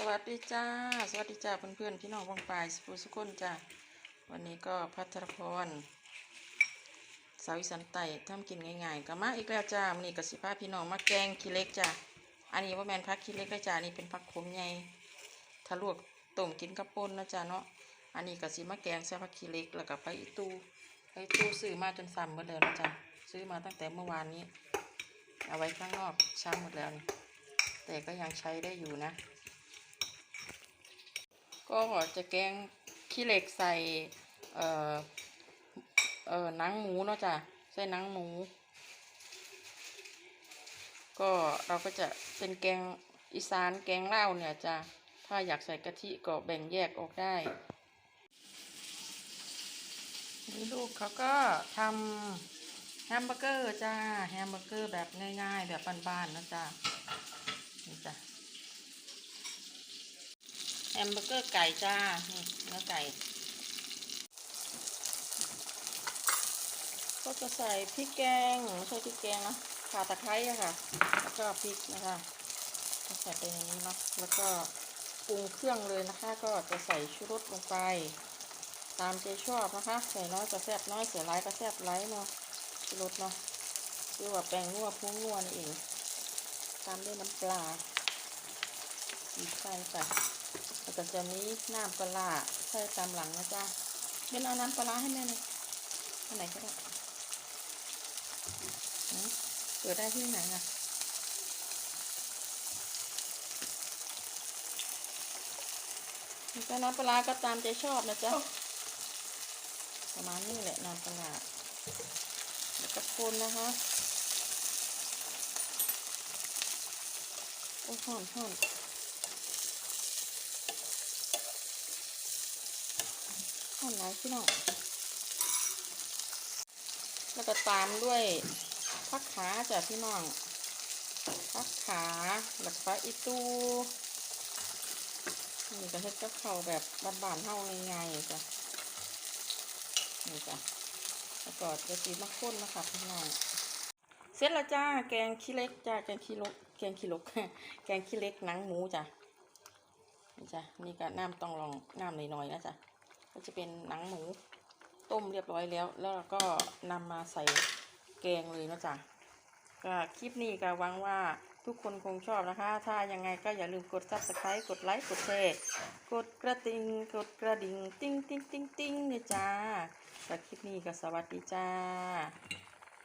สวัสดีจ้า สวัสดีจ้าเพื่อนๆพี่น้องวงปลายสุสุคนจ้าวันนี้ก็พัทรพรสาวอีสันไต่ทำกินง่ายๆก็มาอีกแล้วจ้าวันนี้ก็สิพาพี่น้องมาแกงขี้เล็กจ้าอันนี้ว่าแมนพักขี้เล็กได้จ้านี่เป็นพักขมใหญ่ถ้าลวกต้มกินกับป่นนะจ้าเนาะอันนี้ก็สิมาแกงใส่พักขี้เล็กแล้วก็ไปอีตูไปอีตู้ซื้อมาจนซ้ำหมดแล้วนะจ้าซื้อมาตั้งแต่เมื่อวานนี้ เอาไว้ข้างนอกช้างหมดแล้วนี่แต่ก็ยังใช้ได้อยู่นะ ก็จะแกงขี้เหล็กใส่เอ่อเอ่อหนังหมูเนาะจ้ะใส่หนังหมู ก็เราก็จะเป็นแกงอีสานแกงเล่าเนี่ยจ้ะถ้าอยากใส่กะทิก็แบ่งแยกออกได้นี่ลูกเขาก็ทำแฮมเบอร์เกอร์จ้าแฮมเบอร์เกอร์แบบง่ายๆ แบบบ้านๆนะจ้ะนี่จ้ะ แฮมเบอร์เกอร์ไก่จ้า นี่เนื้อไก่ ก็จะใส่พริกแกงไม่ใช่พริกแกงนะข่าตะไคร้อะค่ะ แล้วก็พริกนะคะใส่ไปในนี้เนาะ แล้วก็ปรุงเครื่องเลยนะคะ ก็จะใส่ชูรสลงไป ตามใจชอบนะคะ ใส่น้อยก็แซ่บน้อยใส่ร้ายก็แซ่บร้ายเนาะชูรสเนาะคือว่าแป้งนัวพุ้งนัวนี่เอง ตามด้วยน้ำปลาอีกใส่ไปแล้ว ก็จะมีน้ำปลาร้าใส่ตามหลังนะจ๊ะเป็นเอาน้ำปลาร้าให้แม่เลยอันไหนก็ได้หืมเปิดได้ที่ไหนอะนี่ก็น้ำปลาร้าก็ตามใจชอบนะจ๊ะประมาณนี้แหละน้ำปลาร้าแล้วก็คนนะคะโอ้ยหอมหอม ข้าวหลายพี่น้องแล้วก็ตามด้วยพักขาจ้ะพี่น้องพักขาแล้วก็อีตูนี่ก็เฮ็ดกับข้าแบบบานๆเฮาง่ายๆจ้ะนี่จ้ะแล้วก็จะตีมะข้นนะคะพี่น้องเสร็จแล้วจ้าแกงขี้เล็กจ้าแกงขี้ลกแกงขี้ลกแกงขี้เล็กหนังหมูจ้ะนี่จ้ะนี่ก็น้ำต้องลองน้ำหน่อยๆนะจ้ะ ก็จะเป็นหนังหมูต้มเรียบร้อยแล้ว แล้วเราก็นำมาใส่แกงเลยนะจ๊ะก็คลิปนี้ก็หวังว่าทุกคนคงชอบนะคะ ถ้ายังไงก็อย่าลืมกด subscribe กดไลค์ กดแชร์ กดกระติงกดกระดิ่ง ติ้งติ้งติ้งติ้งเนี่ยจ้าแต่คลิปนี้ก็สวัสดีจ้า